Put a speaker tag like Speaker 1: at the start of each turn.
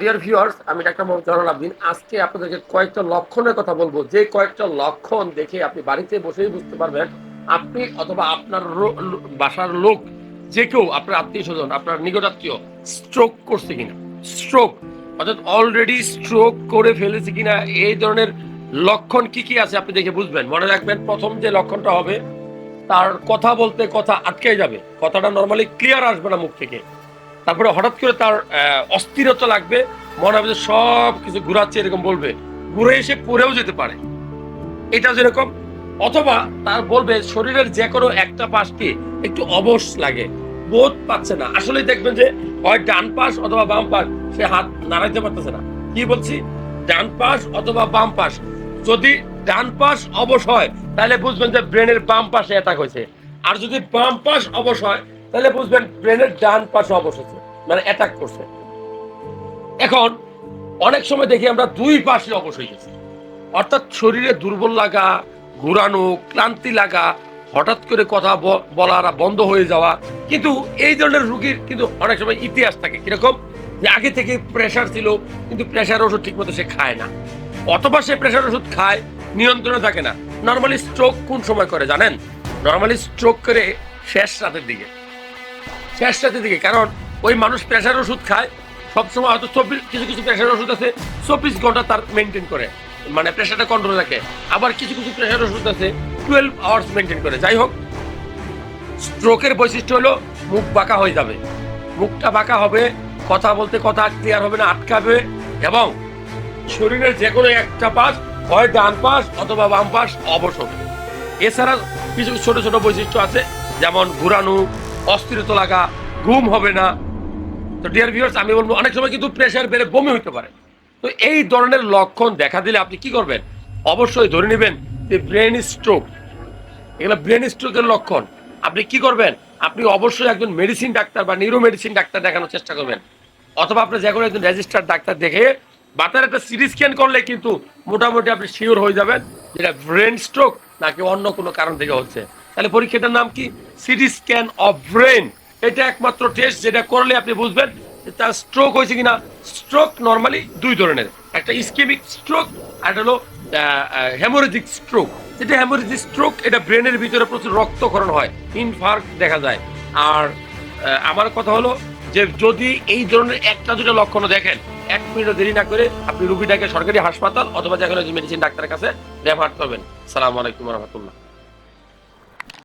Speaker 1: Deer viewers আমি doctor Mohammad Jalal Abdin. আজকে আপনাদেরকে কয়েকটা লক্ষণের কথা বলব। যে কয়েকটা লক্ষণ দেখে আপনি বাড়িতে বসেই বুঝতে পারবেন, আপনি অথবা আপনার বাসার লোক, যে কেউ আপনার আত্মীয় স্বজন, আপনার নিকটাত্মীয় স্ট্রোক করছে কিনা। স্ট্রোক অর্থাৎ অলরেডি স্ট্রোক করে ফেলেছে কিনা, এই ধরনের লক্ষণ কি কি আছে আপনি দেখে বুঝবেন। মনে রাখবেন, প্রথম যে লক্ষণটা হবে, তার কথা বলতে কথা আটকে যাবে। কথাটা নর্মালি ক্লিয়ার আসবে না মুখ থেকে। তারপরে হঠাৎ করে তার অস্থিরতা লাগবে, মনে হবে যে সব কিছু ঘুরাচ্ছে, এরকম বলবে। ঘুরে এসে পড়েও যেতে পারে। এটা যেরকম, অথবা তার বলবে, শরীরের যে কোনো একটা পাশকে একটু অবশ লাগে, বোধ পাচ্ছে না। আসলে দেখবেন যে, হয় ডান পাশ অথবা বাম পাশ, সে হাত নাড়াইতে পারতেছে না। কি বলছি? ডান পাশ অথবা বাম পাশ। যদি ডান পাশ অবশ হয়, তাহলে বুঝবেন যে ব্রেনের বাম পাশে অ্যাটাক হয়েছে। আর যদি বাম পাশ অবশ হয়, তাহলে বুঝবেন ব্রেনের ডান পাশে অবশ হয়েছে। মানে অ্যাটাক করছে। এখন অনেক সময় দেখি আমরা দুই পাশে অবশ হয়ে গেছি। অর্থাৎ শরীরে দুর্বল লাগা, ঘুরানো, ক্লান্তি লাগা, হঠাৎ করে কথা বলা বন্ধ হয়ে যাওয়া, কিন্তু এই ধরনের রুগীর কিন্তু অনেক সময় ইতিহাস থাকে কীরকম যে আগে থেকে প্রেশার ছিল, কিন্তু প্রেশার ওষুধ ঠিক মতো সে খায় না। অথবা সে প্রেশার ওষুধ খায়, নিয়ন্ত্রণে থাকে না। নর্মালি স্ট্রোক কোন সময় করে জানেন? নর্মালি স্ট্রোক করে শেষ রাতের দিকে। শেষ রাতের দিকে, কারণ ওই মানুষ প্রেশার ওষুধ খায়। সবসময় হয়তো চব্বিশ কিছু কিছু প্রেশার ওষুধ আছে, চব্বিশ ঘণ্টা তার মেনটেন করে। মানে প্রেশারটা কন্ট্রোল রাখে। আবার কিছু কিছু প্রেশার ওষুধ আছে টুয়েলভ আওয়ার্স মেনটেন করে। যাই হোক স্ট্রোকের বৈশিষ্ট্য হলো মুখ বাঁকা হয়ে যাবে। মুখটা বাঁকা হবে, কথা বলতে কথা ক্লিয়ার হবে না, আটকাবে এবং শরীরের যে কোনো একটা পাশ, হয় ডান পাশ অথবা বাম পাশ হবে এছাড়া কিছু ছোট ছোট বৈশিষ্ট্য আছে, যেমন ঘুরানো, অস্থিরতা লাগা, ঘুম হবে না তো ডিয়ার ভিউয়ার্স আমি বলব, অনেক সময় কিন্তু প্রেশার বেড়ে বমি হতে পারে। তো এই ধরনের লক্ষণ দেখা দিলে আপনি কি করবেন? অবশ্যই ধরে নেবেন যে ব্রেন স্ট্রোক এগুলো ব্রেন স্ট্রোকের লক্ষণ। আপনি কি করবেন? আপনি অবশ্যই একজন মেডিসিন ডাক্তার বা নিউরো মেডিসিন ডাক্তার দেখানোর চেষ্টা করবেন। অথবা আপনি যে কোনো একজন রেজিস্টার্ড ডাক্তার দেখে বাতার একটা সিটি স্ক্যান করলে কিন্তু মোটামুটি আপনি শিওর হয়ে যাবেন যেটা ব্রেন স্ট্রোক নাকি অন্য কোনো কারণ থেকে হচ্ছে। তাহলে পরীক্ষাটার নাম কি? CT scan of brain. এটা একমাত্র টেস্ট যেটা করলে আপনি বুঝবেন তার স্ট্রোক হয়েছে কিনা। স্ট্রোক নর্মালি দুই ধরনের। একটা ইস্কেমিক স্ট্রোক আর হলো হেমোরেজিক স্ট্রোক যেটা হেমোরেজিক স্ট্রোক এটা ব্রেনের ভিতরে প্রচুর রক্তক্ষরণ হয় ইনফার্ক দেখা যায়। আর আমার কথা হলো যে যদি এই ধরনের একটা দুটো লক্ষণ দেখেন, এক মিনিট দেরি না করে আপনি রুগীটাকে সরকারি হাসপাতাল অথবা যে কোনো মেডিসিন ডাক্তারের কাছে রেফার করবেন। সালাম আলাইকুম রহমতুল্লাহ।